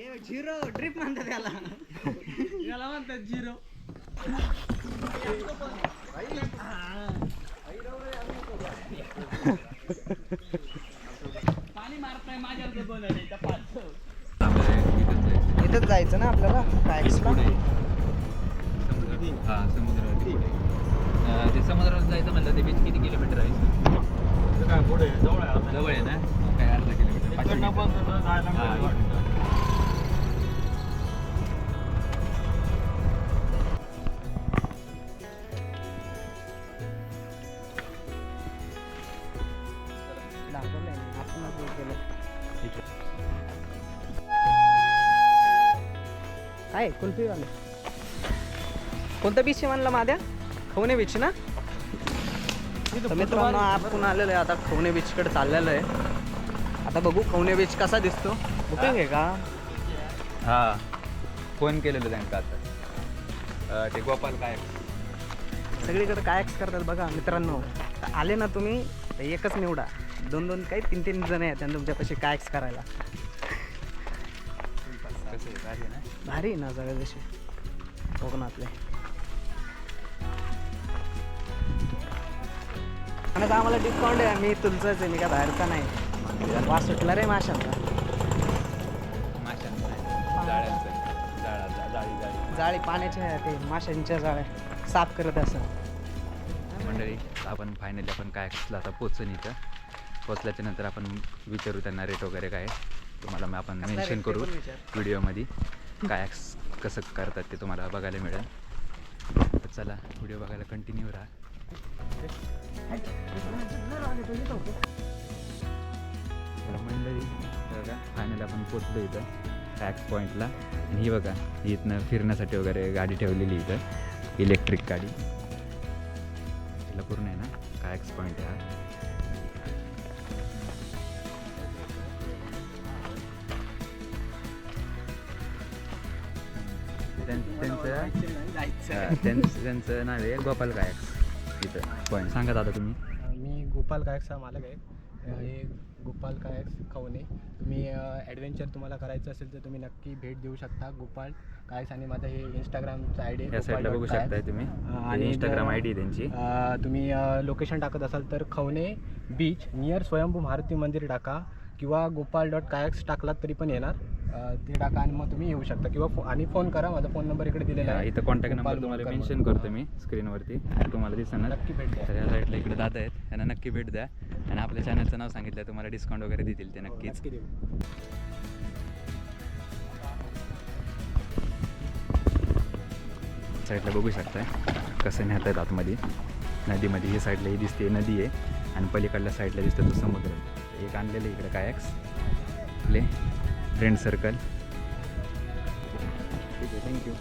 Zero drip म्हणतात त्याला. याला म्हणतात झिरो. पाणी मारत नाही इथंच जायचं ना आपल्याला? समुद्र हा पुढे. ते समुद्रात जायचं म्हणलं ते बीच किती किलोमीटर आहे? जवळ आहे ना? काय अर्धा किलोमीटर काय वाले कोणतं बीच आहे म्हणलं माझ्या खवणे बीच ना? तर मित्रांनो आपण आलेलो आहे आता खवणे बीचकडे चाललेलो आहे आता बघू खवणे बीच कसा दिसतो. बुकिंग आहे का? हा. फोन केलेलं त्यांचं आता. ते गोपाल काय? सगळीकडे कायक्स करतात बघा मित्रांनो. तर आले ना तुम्ही तर एकच निवडा. दोन दोन काही तीन तीन जण आहेत आणि तुमच्यापाशी कायक्स करायला. भारी ना? भारी ना सगळे जसे. कोकणातले आणि आता आम्हाला डिस्काउंट आहे मी तुमचंच आहे मी काय बाहेरचा नाही. वास सुटला रे माशांचा. जाळा पाण्याच्या ते माशांच्या जाळ्या. साफ करत असं. मंडळी आपण फायनली आपण काय आता पोचून इथं. पोचल्याच्या नंतर आपण विचारू त्यांना रेट वगैरे काय. तुम्हाला मग आपण मेन्शन करू. व्हिडिओमध्ये. काय कसं करतात ते तुम्हाला बघायला मिळेल. तर चला व्हिडिओ बघायला कंटिन्यू राहा. मंडळी बघा फायनली आपण पोचलो इथं टॅक्स पॉईंटला आणि ही बघा ही इथनं फिरण्यासाठी वगैरे गाडी ठेवलेली इथं इलेक्ट्रिक गाडी. पूर्ण आहे ना कायक्स पॉईंट आहे हा? त्यांचं त्यांचं नाव आहे गोपाल कायक्स इथं पॉईंट सांगा दादा तुम्ही. मी गोपाल कायकचा मालक आहे. हे गोपाल कायक्स खवणे तुम्ही ॲडव्हेंचर तुम्हाला करायचं असेल तर तुम्ही नक्की भेट देऊ शकता गोपाल कायक्स आणि माझं हे इंस्टाग्रामचं आय डी या साईडला बघू शकताय तुम्ही. आणि इंस्टाग्राम आय डी त्यांची. तुम्ही लोकेशन टाकत असाल तर खवणे बीच नियर स्वयंभू मारुती मंदिर टाका किंवा गोपाल डॉट कायक्स टाकलात तरी पण येणार. ते टाका आणि मग तुम्ही येऊ शकता. किंवा आणि फोन करा माझा फोन नंबर इकडे दिलेला आहे. इथं कॉन्टॅक्ट नंबर तुम्हाला मेन्शन. करतो मी स्क्रीनवरती तुम्हाला दिसणार नक्की भेट द्या. तर या साईडला इकडे दादा आहेत. त्यांना नक्की भेट द्या. आणि आपल्या चॅनलचं नाव सांगितलं तुम्हाला डिस्काउंट वगैरे देतील ते नक्कीच. साईडला बघू शकताय. कसं नेत आहेत आतमध्ये. नदीमध्ये ही साईडला ही दिसते नदी आहे. आणि पलीकडल्या साईडला दिसतं तो समुद्र एक आणलेलं आहे इकडे कायक्स आपले. Friend circle. ठीक आहे थँक्यू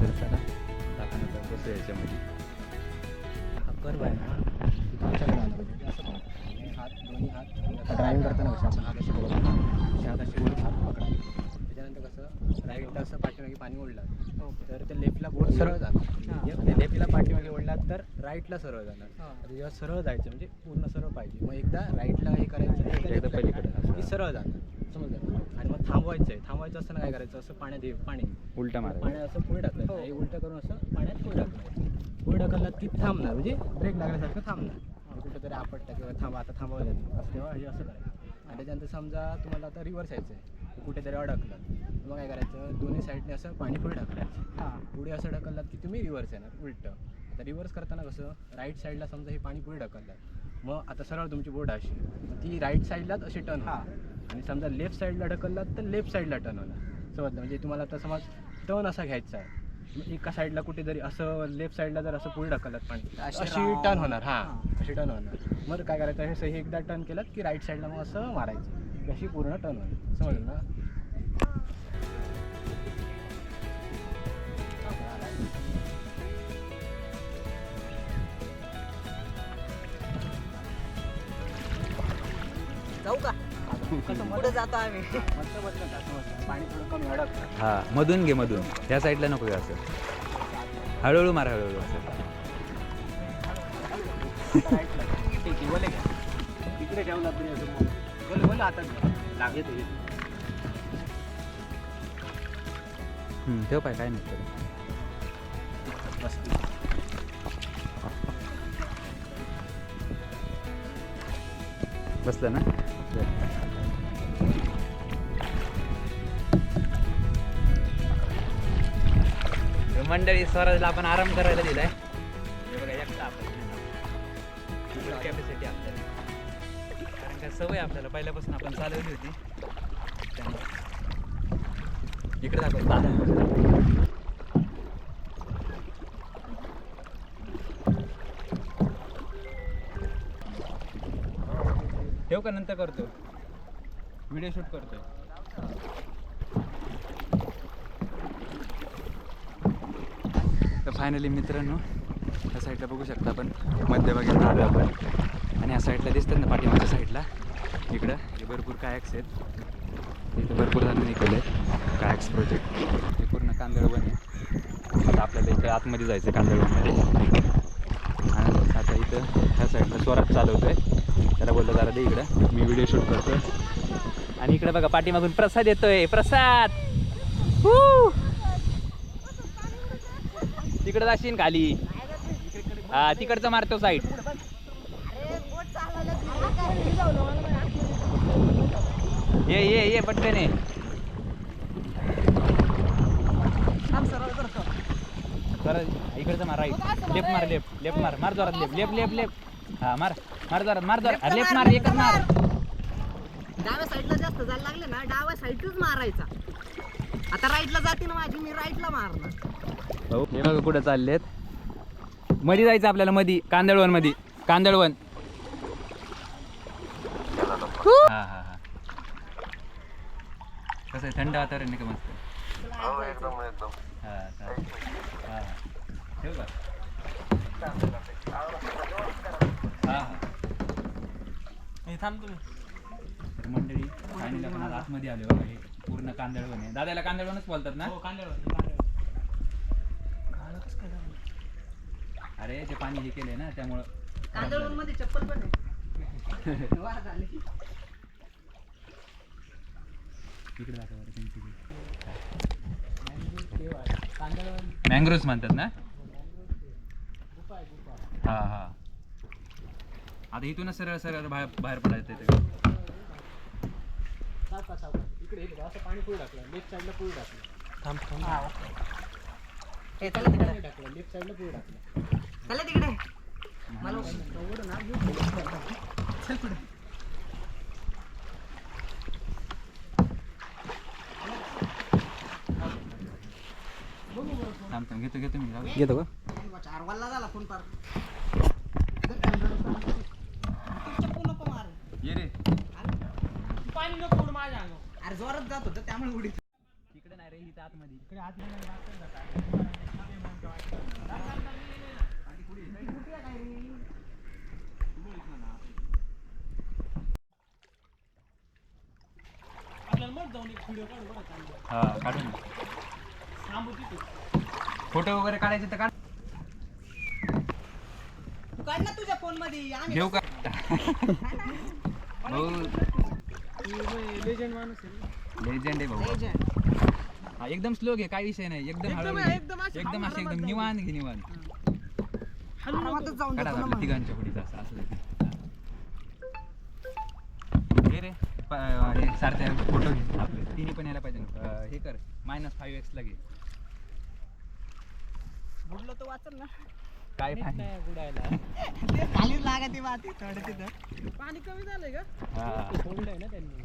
तर चला आपण आता बसू याच्यामध्ये. कर बाय हात दोन्ही हात ड्रायव्हिंग करताना आपण हात. हात असे वरून हात पकडा. त्याच्यानंतर कसं राईटला असं पाठीमागे पाणी ओढलं तर ते लेफ्टला बोट सरळ जाणार. लेफ्टला पाठीमागे ओढलात तर राईटला सरळ जाणार. आता जेव्हा सरळ जायचं म्हणजे पूर्ण सरळ पाहिजे. मग एकदा राईटला हे करायचं. की सरळ जाणार. समजलं? आणि मग थांबवायचं आहे थांबवायचं असताना काय करायचं? असं पाण्यात हे पाणी. उलटा मारा पाण्यात असं पुढे टाकलं. हे. उलटं करून असं पाण्यात पुढे टाकलं. पुढे टाकलं की थांबणार. म्हणजे ब्रेक लागल्यासारखं थांबणार. म्हणजे कुठेतरी आपटतं किंवा थांबा आता थांबवायला. असं तेव्हा हे असं करायचं. आणि त्याच्यानंतर समजा तुम्हाला आता रिव्हर्स यायचं आहे कुठेतरी अडकलं. मग काय करायचं? दोन्ही साईडने असं पाणी पुढे टाकायचं. पुढे असं ढकललात की तुम्ही रिव्हर्स येणार उलटं. आता रिव्हर्स करताना कसं? राईट साईडला समजा हे पाणी पुढे ढकललं. मग आता सरळ तुमची बोट अशी. मग ती राईट साईडलाच अशी टर्न होणार. आणि समजा लेफ्ट साईडला ढकललात तर लेफ्ट साईडला टर्न होणार. समजलं? म्हणजे तुम्हाला आता समज टर्न असा घ्यायचा आहे. एका साईडला कुठेतरी असं लेफ्ट साईडला जर असं पुढे ढकलत पाणी अशी. टर्न होणार. हां अशी टर्न होणार. मग काय करायचं? हे असं हे एकदा टर्न केलं की राईट साईडला मग असं मारायचं. अशी पूर्ण टर्न होणार समजलं ना? जाऊ का? पुढे जातो आम्ही. मस्त बसलं का समजलं पाणी थोडं कमी अडकतं हा मधून घे मधून. त्या साईडला नको घे असं. हळूहळू मार हळूहळू असं. राईटला ठीक आहे बोले का इकडे ठेवला तरी असं बोल बोल आता. ठेव पाय काय नाही. बस बसलं ना? मंडळी स्वराजला आपण आराम करायला दिलाय. कॅपॅसिटी आपल्याला. काय सवय आपल्याला. पहिल्यापासून आपण चालवली होती. त्यामुळे इकडे दाखव. दादा. ठेव का? नंतर करतो. व्हिडिओ शूट करतोय. तर फायनली मित्रांनो या साईडला बघू शकता आपण. मध्यभागी आलो आपण. आणि या साईडला दिसतात ना पाठीमागच्या साईडला इकडं. हे भरपूर कायक्स आहेत. इथं भरपूर जण निघाले कायक्स प्रोजेक्ट हे पूर्ण कांदळवन आहे. आता आपल्याला इकडे आतमध्ये जायचं आहे कांदळवनमध्ये आणि आता इथं ह्या साईडला स्वरात आहे त्याला बोललं जरा दे इकडं. मी व्हिडिओ शूट करतो आणि इकडे बघा पाठीमागून प्रसाद येतोय. प्रसाद! तिकडं तिकडे जाशील खाली. हा तिकडचं मारतो साईड ये ये ये पटकन ये. इकडचं मार राईट लेफ्ट मार लेफ्ट लेफ्ट मार. मार. जोरात लेफ्ट लेफ्ट लेफ्ट लेफ्ट हा मार मार जोरात मार जोरात. लेफ्ट मार एकच मार. डाव्या साईडला जास्त जायला लागले ना डाव्या साईडच मारायचा. आता राईटला जाते ना माझी मी राईटला मारणार. भाऊ हे बघा कुठं चाललेत. मधी जायचं आपल्याला मधी. कांदळवनमध्ये कांदळवन. हा हा हा. कसं आहे थंड वातावरण आहे का मस्त? हा चालेल. हा हा. ठेवू का? हा हा. तर मंडळी फायनली आपण आज आतमध्ये आलो बघा हे पूर्ण कांदळवन आहे. दादाला कांदळवनच बोलतात ना? अरे ते पाणी हे केलंय ना त्यामुळं खराब झालं. मध्ये चप्पल पण आहे. वा झाली. इकडे दाखव मँग्रोव्स म्हणतात ना? हा हा. आता इथूनच सरळ सरळ बाहेर बाहेर पडायचं ते. सावका सावका इकडे असं पाणी पुढे टाकलं लेफ्ट साईडला पुढे टाकलं. थांब थांब हे चला तिकडे. पुढे टाकलं लेफ्ट साईडला पुढे. टाकलं चला तिकडे मला एवढं ना घेऊ. चल पुढे थांब थांब घेतो घेतो मी जाऊ दे. घेतो का? चार वाजला झाला फोन पार चप्पू नको मारू ये रे. पाणी नको माझ्या अंगावर अरे जोरात जात होतं त्यामुळे उडी. तिकडे नाही रे इथं आतमध्ये. इकडे आत आपल्याला मग जाऊन एक व्हिडिओ काढू बरं चांगलं हा काढू ना थांबू तिथे. फोटो वगैरे काढायचे तर काढ. तू काढ ना तुझ्या फोनमध्ये आम्ही घेऊ का? भाऊ लेजंड माणूस आहे लेजंड आहे भाऊ. हा एकदम स्लो घे काही विषय नाही. एकदम एकदम हळूहळू. आहे, घे. एकदम अशी एकदम असे एकदम निवांत घे निवांत. आरामातच जाऊन काढा देतो ना आपल्या मग. तिघांच्या पुढीच असं असं हे. रे. प- हे फोटो घे. आपले. तिन्ही पण यायला पाहिजे अं, हे कर. मायनस फाईव्ह एक्सला घे. बुडलो तर वाचल ना. काय पाणी? नाही बुडायला. ते खालीच लागते माती थोडं तिथं. पाणी कमी झालंय का हा. सोडलंय ना त्यांनी.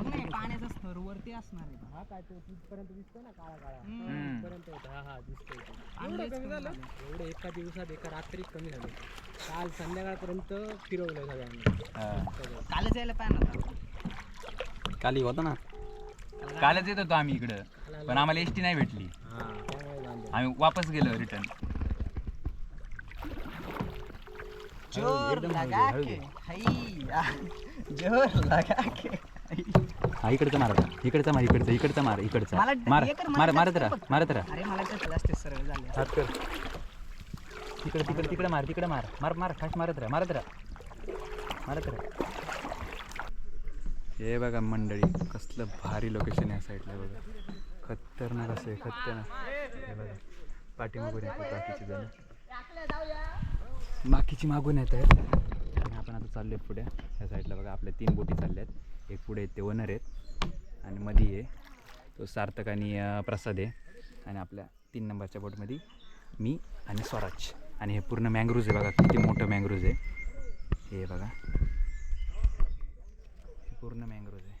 नाही पाण्याचा स्तर वरती असणार आहे. हा काय तो तिथपर्यंत दिसतो ना काळा काळा. हम्म. तिथपर्यंत होतं हा हा दिसतोय तो. पाणी एवढं लयच कमी कमी झालं. एवढं एका दिवसात एका रात्रीत कमी झालं. काल संध्याकाळपर्यंत फिरवलंय सगळ्यांनी. हा. सगळं कालच यायला पाहिजे होता. काली होता ना? कालच. येत होतो आम्ही इकडं. पण आम्हाला एस टी नाही भेटली. हा. आम्ही वापस गेलो रिटर्न. जोर लगा के जोर लगा के हा इकडचा मार आता. इकडचा मार इकडचा इकडचा मार इकडचा. मला मार हे कर, मला मार मारत राहा. मारत राहा. अरे मला तर जास्त सरळ झाले. हात कर. तिकडे तिकडे तिकडे मार तिकडे मार. मार मार फास्ट मारत राहा मारत राहा. मारत राहा. हे बघा मंडळी कसलं भारी लोकेशन आहे साईडला बघा. खतरनाक असं आहे खतरनाक. हे बघा. पाठीमागून बाकीचे जण. बाकीची मागून येत. आहेत आणि आपण आता चाललो आहे पुढे. ह्या साईडला बघा आपल्या तीन बोटी चालल्या आहेत एक पुढे ते ओनर आहेत. आणि मध्ये आहे तो सार्थक आणि प्रसाद आहे. आणि आपल्या तीन नंबरच्या बोटमध्ये मी आणि स्वराज. आणि हे पूर्ण मँग्रोज आहे बघा किती मोठं मँग्रोज आहे. हे बघा. हे पूर्ण मँग्रोज आहे.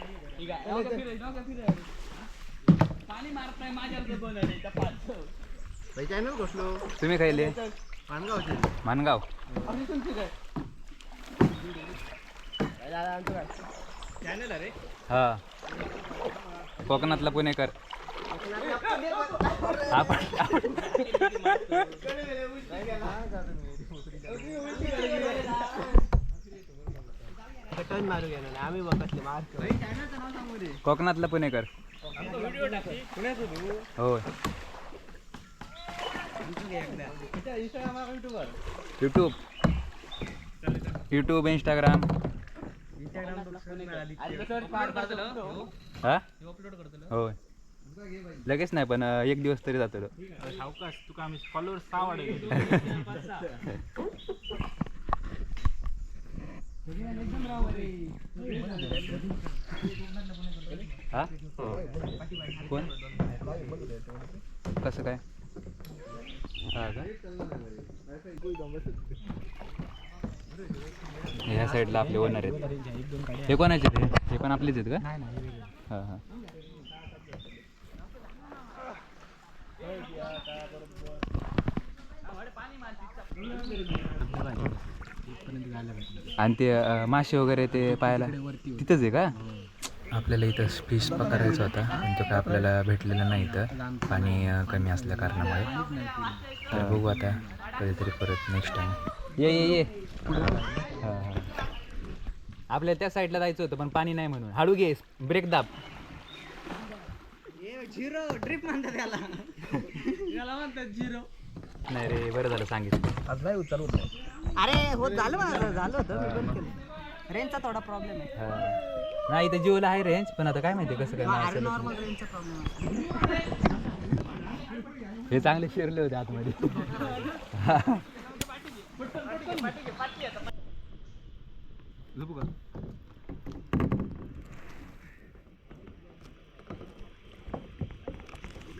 तुम्ही खायले मानगाव हा कोकणातला पुणेकर आपण आम्ही बघ कसले मार्क कोकणातला पुणेकर. हो? युट्यूब युट्यूब इंस्टाग्राम हा होय. लगेच नाही पण एक दिवस तरी जातो सावकाश तुका आम्ही फॉलोअर्स हा? कोण? कसं काय? हा का? ह्या साईडला आपले ओनर आहेत. हे कोणाचे ते हे पण आपलेच आहेत का? हां हां. आणि ते मासे वगैरे ते पाहायला? तिथंच आहे का? आपल्याला इथं फिश पकडायचा होता. आणि तो काय आपल्याला भेटलेला नाही इथं. पाणी कमी असल्या कारणामुळे. तर बघू आता कधीतरी परत नेक्स्ट टाइम ये ये ये. हां हां. आपल्याला त्या साईडला जायचं होतं पण पाणी नाही म्हणून. हळू घे ब्रेक दाब. झिरो. ड्रिप म्हणतात त्याला याला म्हणतात झिरो. नाही रे बरं झालं सांगितलं. आज नाही उचल अरे हो झालं माझं झालं होतं मी बंद केलं. रेंजचा थोडा प्रॉब्लेम आहे. हां. नाही इथं जिओला आहे रेंज पण आता काय माहिती कसं काय अरे. नॉर्मल रेंजचा प्रॉब्लेम हे चांगले शिरले होते आतमध्ये.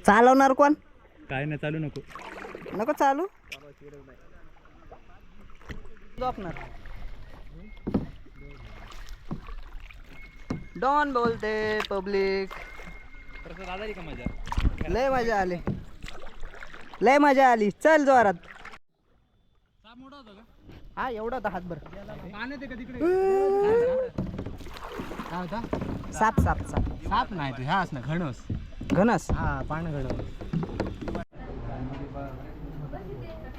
चालवणार कोण? काय नाही चालू नको. नको चालू? डॉन बोलते पब्लिक. लय मजा आली. लय मजा आली. चल जोरात. हा एवढा होता हातभर. साप साप साप. साप नाही तो ह्याच ना घणस. घनस हा पान घणस मी आणि हर्षे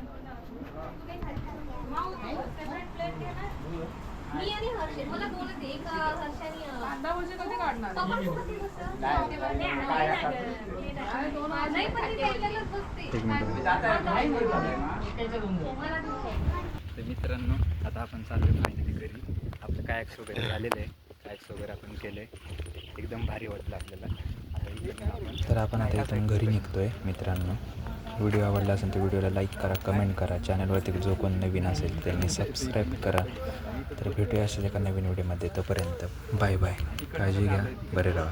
मला दोनच एक अं, हर्षाने अं, पप्पा सोबत ते बसतं. नाही, पण ती त्याच्यातच बसते. तर मित्रांनो आता आपण चाललो फायनली घरी आपलं कायक्स वगैरे झालेलं आहे कायक्स वगैरे आपण केलं आहे एकदम भारी वाटलं आपल्याला तर आपण आता इथून घरी निघतोय मित्रांनो व्हिडिओ आवडला असेल तर व्हिडिओला लाईक करा कमेंट करा. चॅनलवरती जो कोण नवीन असेल त्यांनी सबस्क्राईब करा. तर भेटूया असेल एका नवीन व्हिडिओमध्ये. तोपर्यंत बाय बाय. काळजी घ्या. बरे राहा.